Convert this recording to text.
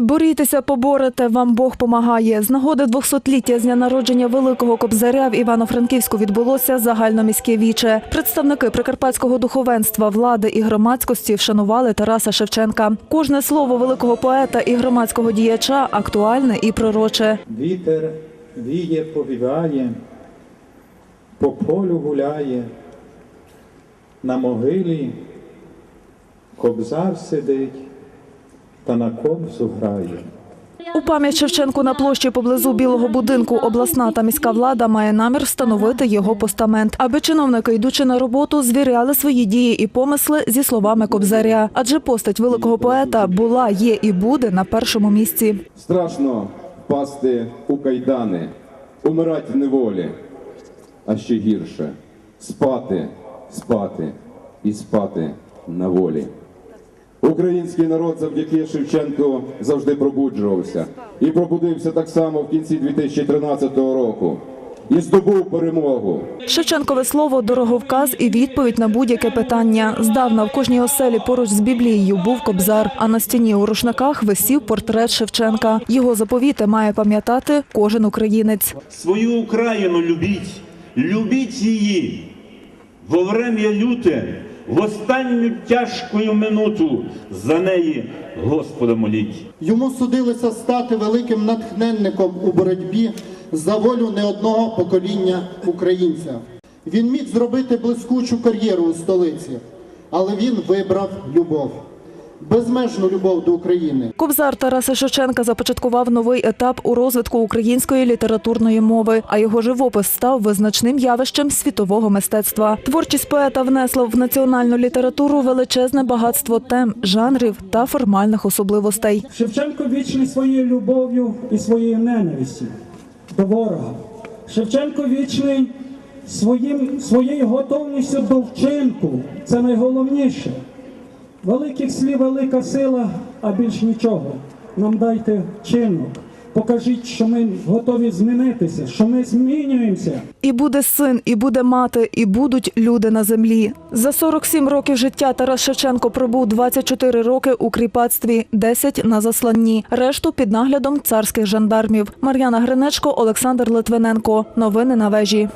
Борітеся, поборете, вам Бог помагає. З нагоди 200-ліття з дня народження великого кобзаря в Івано-Франківську відбулося загальноміське віче. Представники прикарпатського духовенства, влади і громадськості вшанували Тараса Шевченка. Кожне слово великого поета і громадського діяча актуальне і пророче. Вітер віє, повіває, по полю гуляє, на могилі кобзар сидить та на кобзу грає. У пам'ять Шевченку на площі поблизу Білого будинку обласна та міська влада має намір встановити його постамент, аби чиновники, йдучи на роботу, звіряли свої дії і помисли зі словами Кобзаря. Адже постать великого поета була, є і буде на першому місці. Страшно впасти у кайдани, умирать в неволі, а ще гірше спати, спати і спати на волі. Український народ завдяки Шевченку завжди пробуджувався і пробудився так само в кінці 2013 року і здобув перемогу. Шевченкове слово дороговказ і відповідь на будь-яке питання. Здавна в кожній оселі поруч з Біблією був кобзар, а на стіні у рушниках висів портрет Шевченка. Його заповіти має пам'ятати кожен українець. Свою Україну любіть, любіть її во врем'я люте, в останню тяжкою минуту за неї Господа моліть. Йому судилося стати великим натхненником у боротьбі за волю не одного покоління українця. Він міг зробити блискучу кар'єру у столиці, але він вибрав любов, безмежну любов до України. Кобзар Тараса Шевченка започаткував новий етап у розвитку української літературної мови, а його живопис став визначним явищем світового мистецтва. Творчість поета внесла в національну літературу величезне багатство тем, жанрів та формальних особливостей. Шевченко вічний своєю любов'ю і своєю ненавистю до ворога. Шевченко вічний своїм, своєю готовністю до вчинку. Це найголовніше. Великих слів, велика сила, а більш нічого. Нам дайте чинок. Покажіть, що ми готові змінитися, що ми змінюємося. І буде син, і буде мати, і будуть люди на землі. За 47 років життя Тарас Шевченко пробув 24 роки у кріпацтві, 10 на засланні, решту під наглядом царських жандармів. Мар'яна Гринечко, Олександр Литвиненко. Новини на вежі.